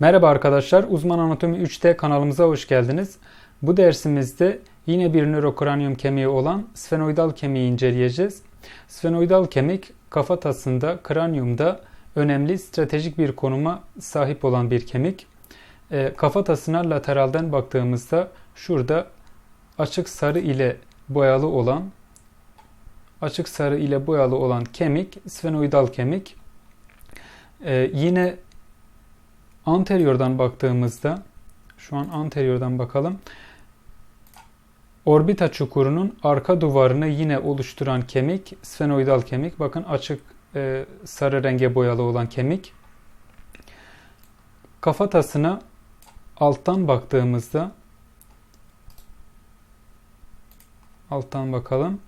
Merhaba arkadaşlar, Uzman Anatomi 3'te kanalımıza hoş geldiniz. Bu dersimizde yine bir nörokranyum kemiği olan sfenoidal kemiği inceleyeceğiz. Sfenoidal kemik kafatasında, kranyumda önemli stratejik bir konuma sahip olan bir kemik. E, kafatasına lateralden baktığımızda şurada açık sarı ile boyalı olan açık sarı ile boyalı olan kemik sfenoidal kemik. E, yine anteriordan baktığımızda şu an anteriordan bakalım. Orbita çukurunun arka duvarını yine oluşturan kemik sfenoidal kemik. Bakın açık e, sarı renge boyalı olan kemik. Kafatasına alttan baktığımızda alttan bakalım.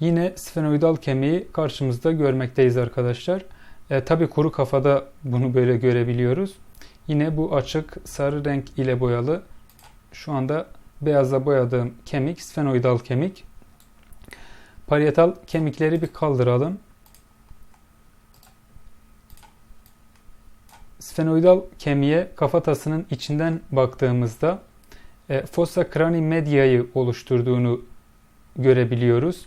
Yine sfenoidal kemiği karşımızda görmekteyiz arkadaşlar. E, Tabi kuru kafada bunu böyle görebiliyoruz. Yine bu açık sarı renk ile boyalı şu anda beyazla boyadığım kemik sfenoidal kemik. Parietal kemikleri bir kaldıralım. Sfenoidal kemiğe kafatasının içinden baktığımızda e, fossa crani media'yı oluşturduğunu görebiliyoruz.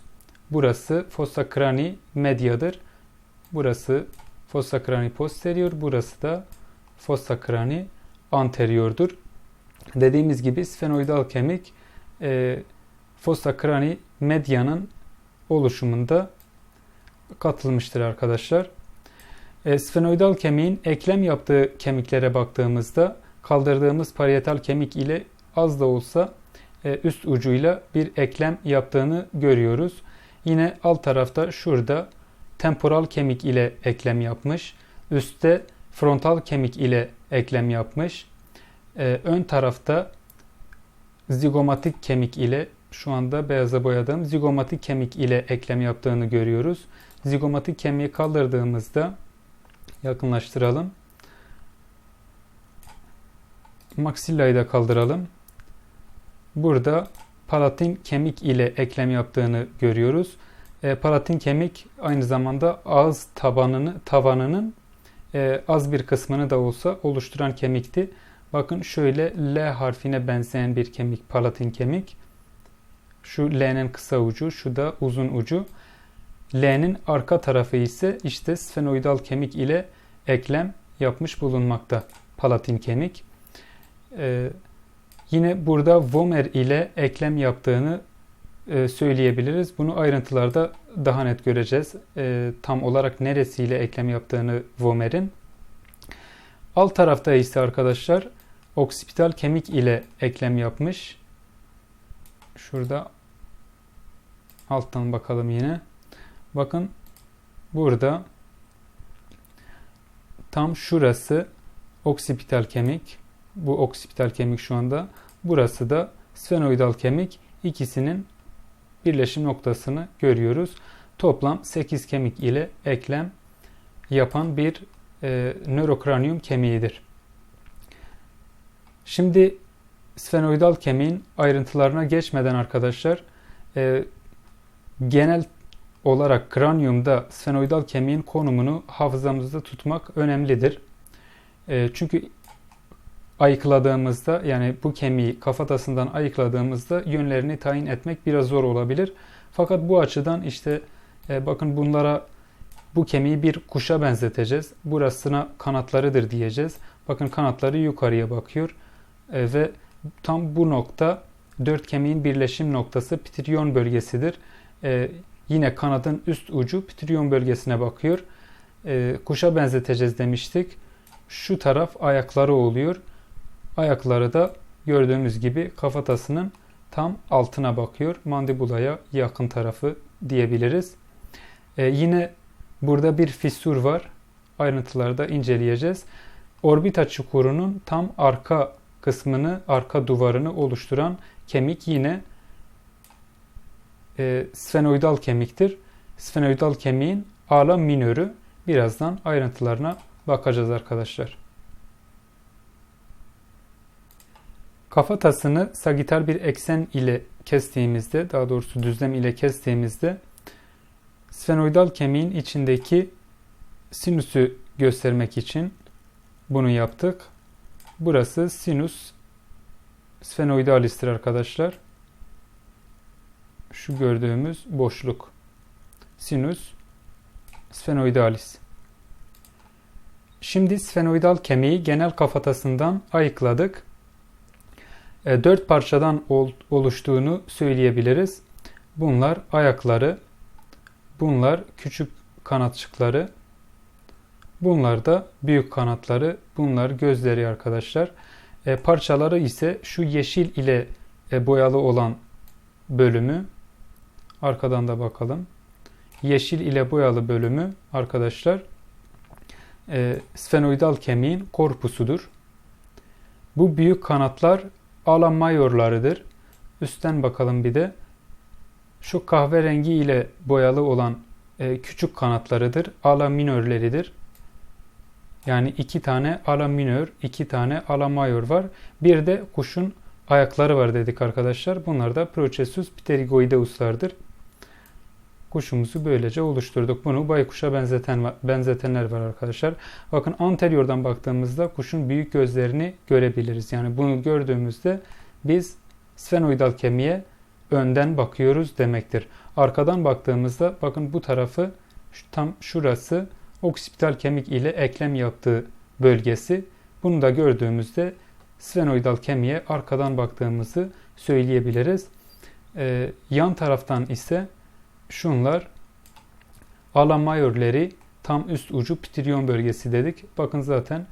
Burası fossa crani media'dır. Burası fossa crani posterior, burası da fossa crani anteriordur. Dediğimiz gibi sfenoidal kemik e, fossa crani media'nın oluşumunda katılmıştır arkadaşlar. E, sfenoidal kemiğin eklem yaptığı kemiklere baktığımızda kaldırdığımız parietal kemik ile az da olsa e, üst ucuyla bir eklem yaptığını görüyoruz. Yine alt tarafta şurada temporal kemik ile eklem yapmış. Üstte frontal kemik ile eklem yapmış. Ee, ön tarafta zigomatik kemik ile şu anda beyaza boyadığım zigomatik kemik ile eklem yaptığını görüyoruz. Zigomatik kemiği kaldırdığımızda yakınlaştıralım. Maksillayı da kaldıralım. Burada palatin kemik ile eklem yaptığını görüyoruz. E, palatin kemik aynı zamanda ağız tabanını tavanının e, az bir kısmını da olsa oluşturan kemikti. Bakın şöyle L harfine benzeyen bir kemik, palatin kemik. Şu L'nin kısa ucu, şu da uzun ucu. L'nin arka tarafı ise işte sfenoidal kemik ile eklem yapmış bulunmakta. Palatin kemik. Ee, yine burada vomer ile eklem yaptığını söyleyebiliriz. Bunu ayrıntılarda daha net göreceğiz. E, tam olarak neresiyle eklem yaptığını vomer'in. Alt tarafta ise arkadaşlar oksipital kemik ile eklem yapmış. Şurada alttan bakalım yine. Bakın burada tam şurası oksipital kemik. Bu oksipital kemik şu anda. Burası da sfenoidal kemik. İkisinin birleşim noktasını görüyoruz. Toplam 8 kemik ile eklem yapan bir e, nörokranyum kemiğidir. Şimdi sfenoidal kemiğin ayrıntılarına geçmeden arkadaşlar e, genel olarak kranyumda sfenoidal kemiğin konumunu hafızamızda tutmak önemlidir. E, çünkü ayıkladığımızda yani bu kemiği kafatasından ayıkladığımızda yönlerini tayin etmek biraz zor olabilir. Fakat bu açıdan işte e, bakın bunlara bu kemiği bir kuşa benzeteceğiz. Burasına kanatlarıdır diyeceğiz. Bakın kanatları yukarıya bakıyor. E, ve tam bu nokta dört kemiğin birleşim noktası pitriyon bölgesidir. E, yine kanadın üst ucu pitriyon bölgesine bakıyor. E, kuşa benzeteceğiz demiştik. Şu taraf ayakları oluyor. Ayakları da gördüğümüz gibi kafatasının tam altına bakıyor. Mandibulaya yakın tarafı diyebiliriz. Ee, yine burada bir fissur var. Ayrıntıları da inceleyeceğiz. Orbita çukurunun tam arka kısmını, arka duvarını oluşturan kemik yine e, sfenoidal kemiktir. Sfenoidal kemiğin ala minörü. Birazdan ayrıntılarına bakacağız arkadaşlar. Kafatasını sagital bir eksen ile kestiğimizde, daha doğrusu düzlem ile kestiğimizde sfenoidal kemiğin içindeki sinüsü göstermek için bunu yaptık. Burası sinus sphenoidalis'tir arkadaşlar. Şu gördüğümüz boşluk. Sinus sphenoidalis. Şimdi sfenoidal kemiği genel kafatasından ayıkladık. E, dört parçadan ol, oluştuğunu söyleyebiliriz. Bunlar ayakları, bunlar küçük kanatçıkları, bunlar da büyük kanatları, bunlar gözleri arkadaşlar. E, parçaları ise şu yeşil ile e, boyalı olan bölümü. Arkadan da bakalım. Yeşil ile boyalı bölümü arkadaşlar sfenoidal kemiğin korpusudur. Bu büyük kanatlar ala mayorlarıdır. Üstten bakalım bir de. Şu kahverengi ile boyalı olan e, küçük kanatlarıdır. Ala minörleridir. Yani iki tane ala minör, iki tane ala mayor var. Bir de kuşun ayakları var dedik arkadaşlar. Bunlar da Processus pterygoideus'lardır. Kuşumuzu böylece oluşturduk. Bunu baykuşa benzeten, benzetenler var arkadaşlar. Bakın anteriordan baktığımızda kuşun büyük gözlerini görebiliriz. Yani bunu gördüğümüzde biz sfenoidal kemiğe önden bakıyoruz demektir. Arkadan baktığımızda bakın bu tarafı tam şurası oksipital kemik ile eklem yaptığı bölgesi. Bunu da gördüğümüzde sfenoidal kemiğe arkadan baktığımızı söyleyebiliriz. Ee, yan taraftan ise şunlar ala majorleri tam üst ucu pitiryon bölgesi dedik. Bakın zaten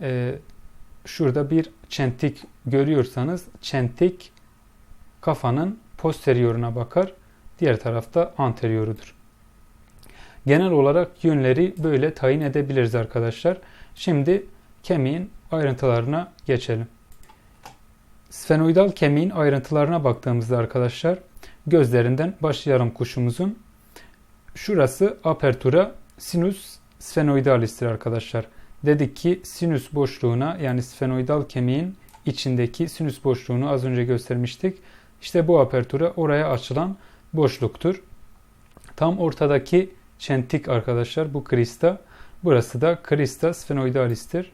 e, şurada bir çentik görüyorsanız çentik kafanın posterioruna bakar. Diğer tarafta anteriorudur. Genel olarak yönleri böyle tayin edebiliriz arkadaşlar. Şimdi kemiğin ayrıntılarına geçelim. Sfenoidal kemiğin ayrıntılarına baktığımızda arkadaşlar gözlerinden başlayalım kuşumuzun. Şurası apertura sinus sfenoidalis'tir arkadaşlar. Dedik ki sinüs boşluğuna yani sfenoidal kemiğin içindeki sinüs boşluğunu az önce göstermiştik. İşte bu apertura oraya açılan boşluktur. Tam ortadaki çentik arkadaşlar bu krista. Burası da krista sfenoidalis'tir.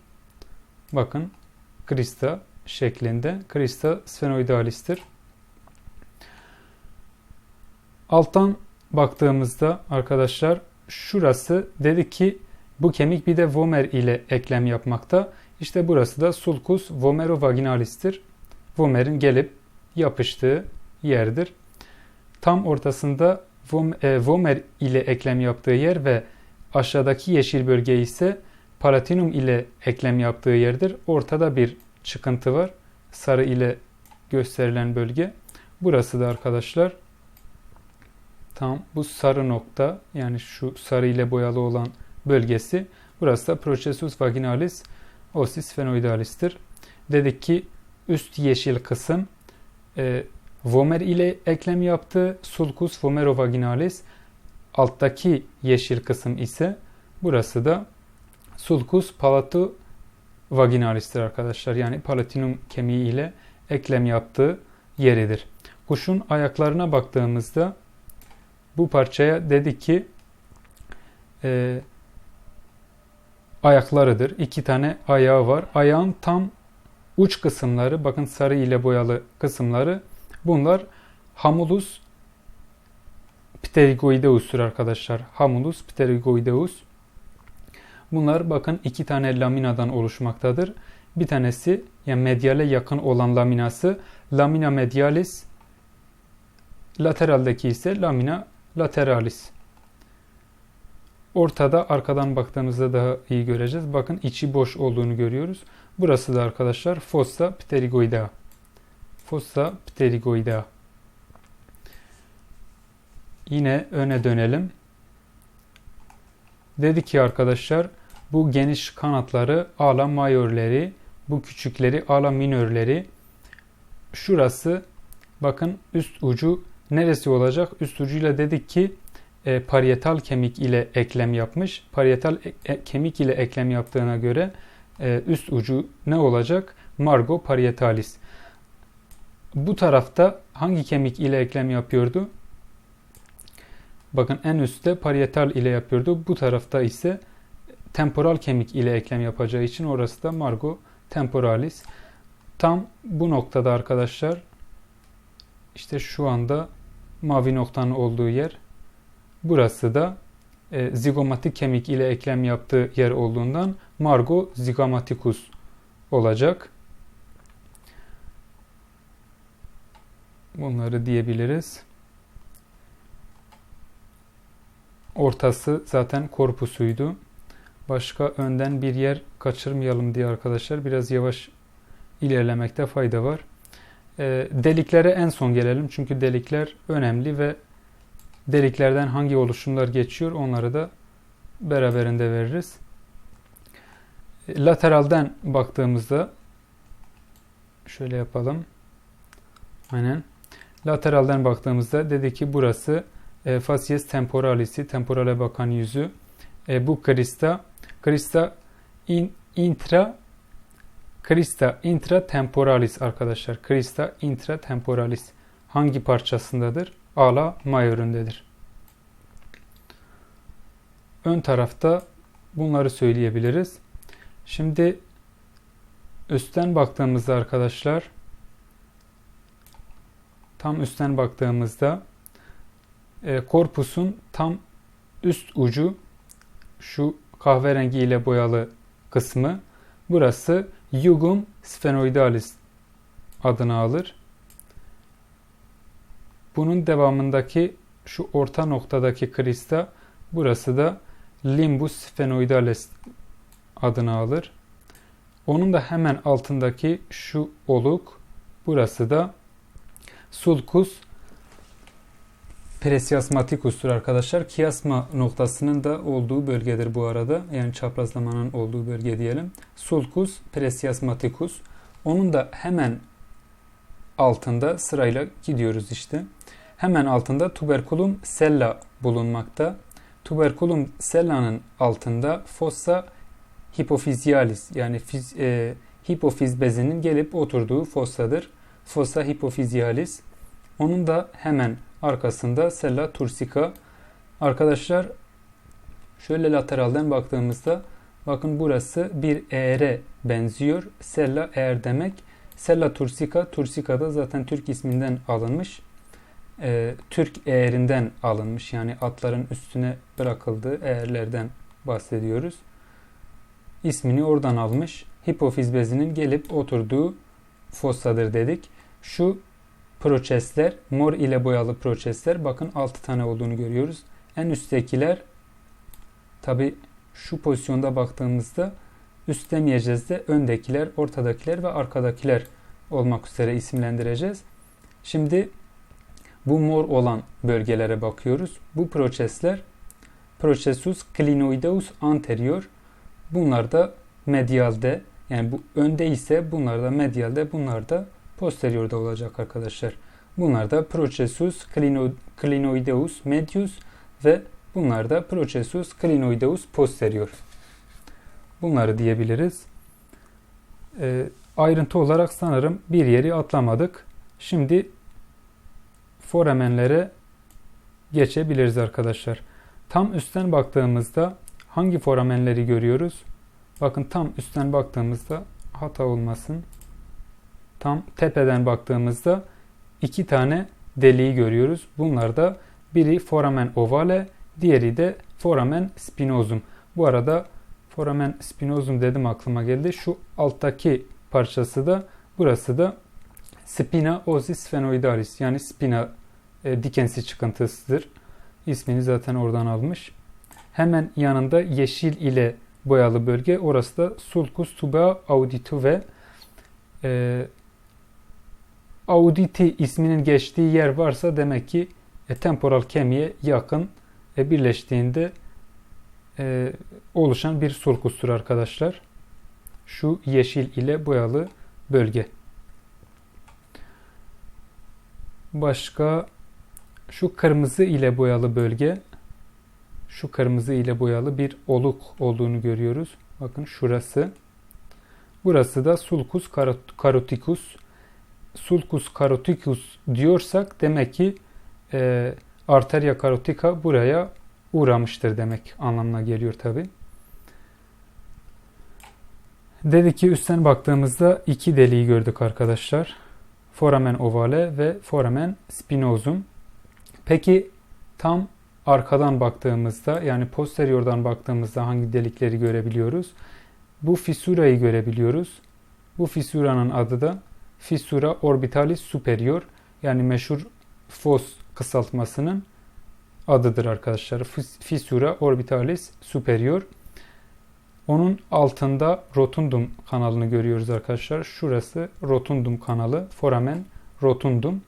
Bakın krista şeklinde. Krista sfenoidalis'tir. Alttan baktığımızda arkadaşlar şurası dedi ki bu kemik bir de vomer ile eklem yapmakta. İşte burası da sulcus vomerovaginalis'tir. Vomer'in gelip yapıştığı yerdir. Tam ortasında e, vomer ile eklem yaptığı yer ve aşağıdaki yeşil bölge ise palatinum ile eklem yaptığı yerdir. Ortada bir çıkıntı var. Sarı ile gösterilen bölge. Burası da arkadaşlar tam bu sarı nokta yani şu sarı ile boyalı olan bölgesi. Burası da Processus vaginalis osis phenoidalis'tir. Dedik ki üst yeşil kısım e, vomer ile eklem yaptı. Sulcus vomerovaginalis. Alttaki yeşil kısım ise burası da sulcus palatu vaginalis'tir arkadaşlar. Yani palatinum kemiği ile eklem yaptığı yeridir. Kuşun ayaklarına baktığımızda bu parçaya dedi ki e, ayaklarıdır. İki tane ayağı var. Ayağın tam uç kısımları bakın sarı ile boyalı kısımları bunlar hamulus pterygoideus'tur arkadaşlar. Hamulus pterygoideus. Bunlar bakın iki tane laminadan oluşmaktadır. Bir tanesi yani medyale yakın olan laminası lamina medialis lateraldeki ise lamina lateralis. Ortada arkadan baktığımızda daha iyi göreceğiz. Bakın içi boş olduğunu görüyoruz. Burası da arkadaşlar fossa pterygoidea. Fossa pterygoidea. Yine öne dönelim. Dedi ki arkadaşlar bu geniş kanatları ala majörleri, bu küçükleri ala minörleri. Şurası bakın üst ucu neresi olacak? Üst ucuyla dedik ki e, parietal kemik ile eklem yapmış. Parietal e, e, kemik ile eklem yaptığına göre e, üst ucu ne olacak? Margo parietalis. Bu tarafta hangi kemik ile eklem yapıyordu? Bakın en üstte parietal ile yapıyordu. Bu tarafta ise temporal kemik ile eklem yapacağı için orası da margo temporalis. Tam bu noktada arkadaşlar işte şu anda mavi noktanın olduğu yer. Burası da e, zigomatik kemik ile eklem yaptığı yer olduğundan margo zigamaticus olacak. Bunları diyebiliriz. Ortası zaten korpusuydu. Başka önden bir yer kaçırmayalım diye arkadaşlar biraz yavaş ilerlemekte fayda var. E, deliklere en son gelelim çünkü delikler önemli ve deliklerden hangi oluşumlar geçiyor onları da beraberinde veririz. Lateralden baktığımızda şöyle yapalım. Aynen. Lateralden baktığımızda dedi ki burası e, facies temporalisi, temporale bakan yüzü. E, bu krista, krista in, intra krista intra temporalis arkadaşlar. Krista intra temporalis hangi parçasındadır? Ala majöründedir. Ön tarafta bunları söyleyebiliriz. Şimdi üstten baktığımızda arkadaşlar tam üstten baktığımızda e, korpusun tam üst ucu şu kahverengi ile boyalı kısmı burası jugum sphenoidalis adını alır. Bunun devamındaki şu orta noktadaki krista burası da limbus sphenoidalis adını alır. Onun da hemen altındaki şu oluk burası da sulcus Presiasmaticus'tur arkadaşlar. Kiasma noktasının da olduğu bölgedir bu arada. Yani çaprazlamanın olduğu bölge diyelim. Sulcus presiasmaticus. Onun da hemen altında sırayla gidiyoruz işte. Hemen altında tuberculum sella bulunmakta. Tuberculum sella'nın altında fossa hipofizyalis yani fiz, e, hipofiz bezinin gelip oturduğu fossadır. Fossa hipofizyalis. Onun da hemen arkasında sella tursica. Arkadaşlar şöyle lateralden baktığımızda bakın burası bir eğre benziyor. Sella eğer demek. Sella tursica, tursica da zaten Türk isminden alınmış. Ee, Türk eğerinden alınmış. Yani atların üstüne bırakıldığı eğerlerden bahsediyoruz. İsmini oradan almış. Hipofiz bezinin gelip oturduğu fossadır dedik. Şu prosesler, mor ile boyalı prosesler bakın 6 tane olduğunu görüyoruz. En üsttekiler tabi şu pozisyonda baktığımızda üst demeyeceğiz de öndekiler, ortadakiler ve arkadakiler olmak üzere isimlendireceğiz. Şimdi bu mor olan bölgelere bakıyoruz. Bu prosesler Processus clinoideus anterior bunlar da medialde yani bu önde ise bunlar da medialde bunlar da posteriorda olacak arkadaşlar. Bunlar da Processus clinoideus medius ve bunlar da Processus clinoideus posterior. Bunları diyebiliriz. E, ayrıntı olarak sanırım bir yeri atlamadık. Şimdi foremenlere geçebiliriz arkadaşlar. Tam üstten baktığımızda hangi foramenleri görüyoruz? Bakın tam üstten baktığımızda hata olmasın tam tepeden baktığımızda iki tane deliği görüyoruz. Bunlar da biri foramen ovale, diğeri de foramen spinosum. Bu arada foramen spinosum dedim aklıma geldi. Şu alttaki parçası da burası da spina osis yani spina e, dikensi çıkıntısıdır. İsmini zaten oradan almış. Hemen yanında yeşil ile boyalı bölge orası da sulcus tuba auditive e, auditi isminin geçtiği yer varsa demek ki e, temporal kemiğe yakın e, birleştiğinde e, oluşan bir sulkustur arkadaşlar. Şu yeşil ile boyalı bölge. Başka şu kırmızı ile boyalı bölge şu kırmızı ile boyalı bir oluk olduğunu görüyoruz. Bakın şurası. Burası da sulcus caroticus sulcus caroticus diyorsak demek ki e, arteria carotica buraya uğramıştır demek anlamına geliyor tabi. Dedi ki üstten baktığımızda iki deliği gördük arkadaşlar. Foramen ovale ve foramen spinosum. Peki tam arkadan baktığımızda yani posteriordan baktığımızda hangi delikleri görebiliyoruz? Bu fisurayı görebiliyoruz. Bu fisuranın adı da fissura orbitalis superior yani meşhur FOS kısaltmasının adıdır arkadaşlar. Fissura orbitalis superior. Onun altında rotundum kanalını görüyoruz arkadaşlar. Şurası rotundum kanalı. Foramen rotundum.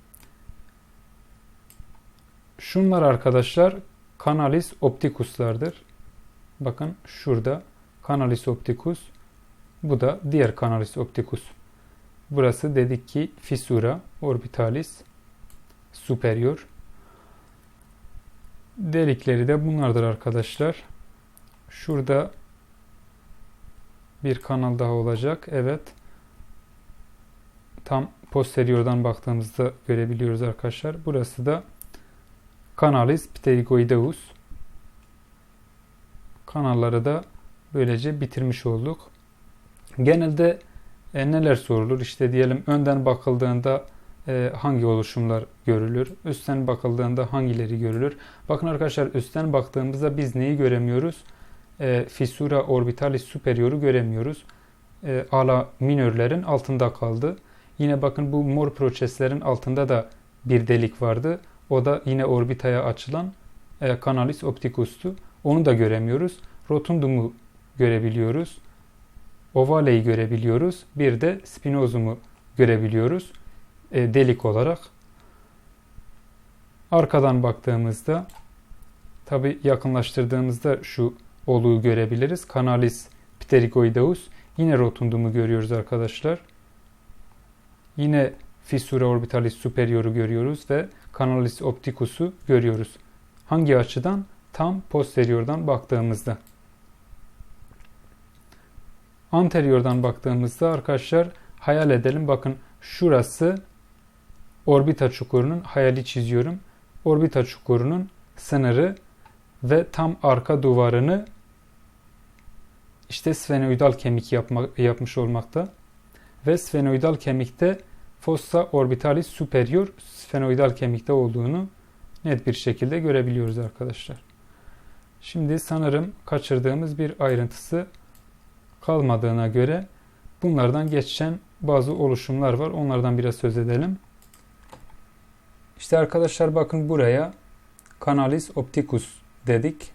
Şunlar arkadaşlar kanalis opticuslardır. Bakın şurada kanalis opticus. Bu da diğer kanalis opticus. Burası dedik ki fissura orbitalis superior. Delikleri de bunlardır arkadaşlar. Şurada bir kanal daha olacak. Evet. Tam posteriordan baktığımızda görebiliyoruz arkadaşlar. Burası da Canalis pterygoideus. Kanalları da böylece bitirmiş olduk. Genelde e, neler sorulur? İşte diyelim önden bakıldığında e, hangi oluşumlar görülür? Üstten bakıldığında hangileri görülür? Bakın arkadaşlar üstten baktığımızda biz neyi göremiyoruz? E, fissura orbitalis superioru göremiyoruz. E, ala minörlerin altında kaldı. Yine bakın bu mor proseslerin altında da bir delik vardı. O da yine orbitaya açılan e, canalis opticus'tu. Onu da göremiyoruz. Rotundum'u görebiliyoruz. Ovale'yi görebiliyoruz. Bir de spinosum'u görebiliyoruz. E, delik olarak. Arkadan baktığımızda tabi yakınlaştırdığımızda şu oluğu görebiliriz. Canalis pterygoideus. Yine rotundumu görüyoruz arkadaşlar. Yine fissura orbitalis superioru görüyoruz ve canalis opticus'u görüyoruz. Hangi açıdan? Tam posteriordan baktığımızda. Anteriordan baktığımızda arkadaşlar hayal edelim. Bakın şurası orbita çukurunun hayali çiziyorum. Orbita çukurunun sınırı ve tam arka duvarını işte sfenoidal kemik yapma, yapmış olmakta. Ve sfenoidal kemikte fossa orbitalis superior sfenoidal kemikte olduğunu net bir şekilde görebiliyoruz arkadaşlar. Şimdi sanırım kaçırdığımız bir ayrıntısı kalmadığına göre bunlardan geçen bazı oluşumlar var. Onlardan biraz söz edelim. İşte arkadaşlar bakın buraya Canalis opticus dedik.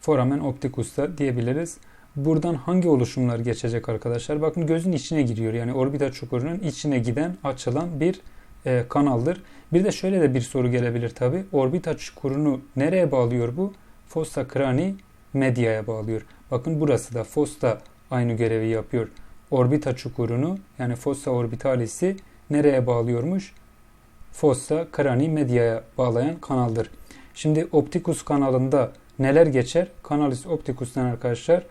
Foramen opticus da diyebiliriz. Buradan hangi oluşumlar geçecek arkadaşlar? Bakın gözün içine giriyor. Yani orbital çukurunun içine giden, açılan bir e, kanaldır. Bir de şöyle de bir soru gelebilir tabi. Orbita çukurunu nereye bağlıyor bu? Fossa crani media'ya bağlıyor. Bakın burası da fossa aynı görevi yapıyor. Orbita çukurunu yani fossa orbitalis'i nereye bağlıyormuş? Fossa crani media'ya bağlayan kanaldır. Şimdi optikus kanalında neler geçer? Canalis opticus'tan arkadaşlar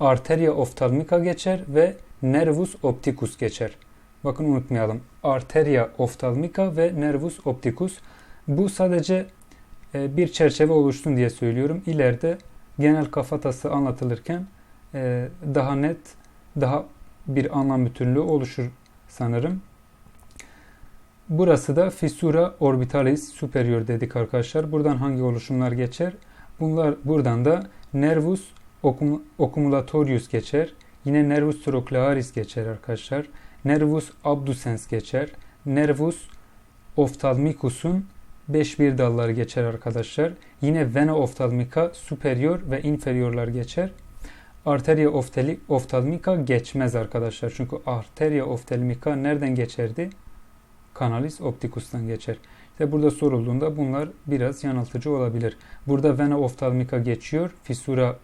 arteria oftalmica geçer ve nervus opticus geçer. Bakın unutmayalım. Arteria oftalmica ve nervus opticus. Bu sadece e, bir çerçeve oluşsun diye söylüyorum. İleride genel kafatası anlatılırken daha net, daha bir anlam bütünlüğü oluşur sanırım. Burası da fissura orbitalis superior dedik arkadaşlar. Buradan hangi oluşumlar geçer? Bunlar buradan da nervus occumulatorius geçer. Yine nervus trochlearis geçer arkadaşlar. Nervus abducens geçer. Nervus ophthalmicus'un 5-1 dalları geçer arkadaşlar. Yine vena ophthalmica superior ve inferiorlar geçer. Arteria ophthalmica geçmez arkadaşlar. Çünkü arteria ophthalmica nereden geçerdi? Canalis opticus'tan geçer. İşte burada sorulduğunda bunlar biraz yanıltıcı olabilir. Burada vena ophthalmica geçiyor. Fissura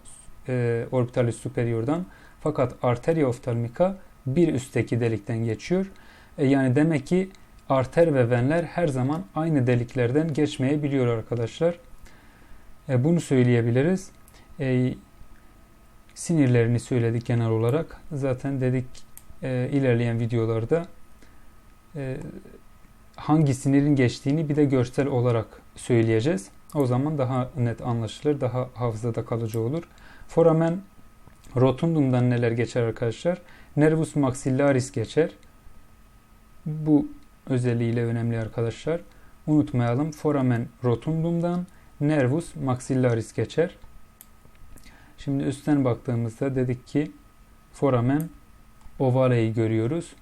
e, orbitalis superior'dan. Fakat arteria ophthalmica bir üstteki delikten geçiyor. E, yani demek ki arter ve venler her zaman aynı deliklerden geçmeyebiliyor arkadaşlar. E, bunu söyleyebiliriz. E, sinirlerini söyledik genel olarak. Zaten dedik e, ilerleyen videolarda e, hangi sinirin geçtiğini bir de görsel olarak söyleyeceğiz. O zaman daha net anlaşılır, daha hafızada kalıcı olur. Foramen Rotundum'dan neler geçer arkadaşlar? Nervus maxillaris geçer. Bu özelliğiyle önemli arkadaşlar. Unutmayalım. Foramen rotundum'dan nervus maxillaris geçer. Şimdi üstten baktığımızda dedik ki foramen ovale'yi görüyoruz.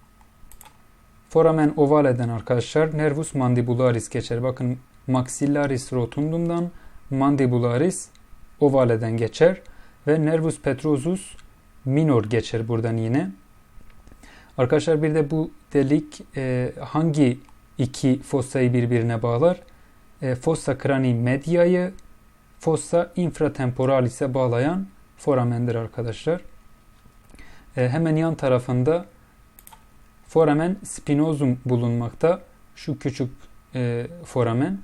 Foramen ovale'den arkadaşlar nervus mandibularis geçer. Bakın maxillaris rotundum'dan mandibularis ovale'den geçer ve nervus petrosus minor geçer buradan yine. Arkadaşlar bir de bu delik e, hangi iki fossayı birbirine bağlar? E, fossa crani media'yı fossa infratemporalis'e bağlayan foramendir arkadaşlar. E, hemen yan tarafında foramen spinosum bulunmakta. Şu küçük e, foramen.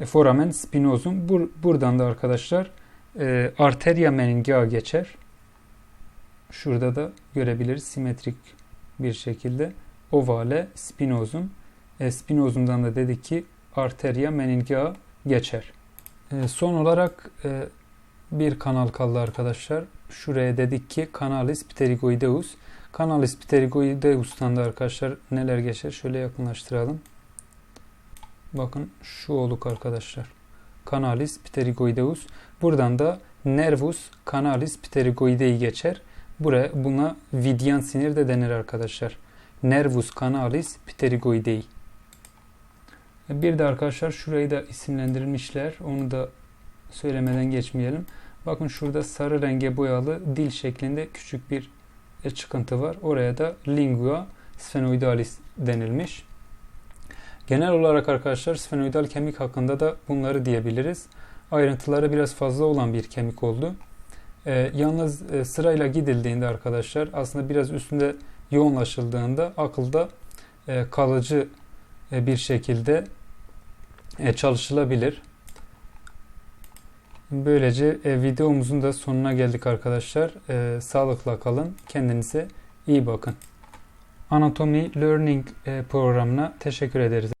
E, foramen spinosum. Bur, buradan da arkadaşlar e, arteria meningea geçer. Şurada da görebiliriz simetrik bir şekilde. Ovale spinosum. E, spinosumdan da dedik ki arteria meningea geçer. E, son olarak e, bir kanal kaldı arkadaşlar. Şuraya dedik ki Canalis pterygoideus. Canalis pterygoideus'tan da arkadaşlar neler geçer? Şöyle yakınlaştıralım. Bakın şu oluk arkadaşlar. Canalis pterygoideus. Buradan da nervus canalis pterygoidei geçer. Buraya buna vidyan sinir de denir arkadaşlar. Nervus canalis pterygoidei. Bir de arkadaşlar şurayı da isimlendirilmişler. Onu da söylemeden geçmeyelim. Bakın şurada sarı renge boyalı dil şeklinde küçük bir çıkıntı var. Oraya da lingua sphenoidalis denilmiş. Genel olarak arkadaşlar sfenoidal kemik hakkında da bunları diyebiliriz. Ayrıntıları biraz fazla olan bir kemik oldu. Ee, yalnız e, sırayla gidildiğinde arkadaşlar aslında biraz üstünde yoğunlaşıldığında akılda e, kalıcı e, bir şekilde çalışılabilir. Böylece e, videomuzun da sonuna geldik arkadaşlar. E, sağlıkla kalın. Kendinize iyi bakın. Anatomy Learning e, programına teşekkür ederiz.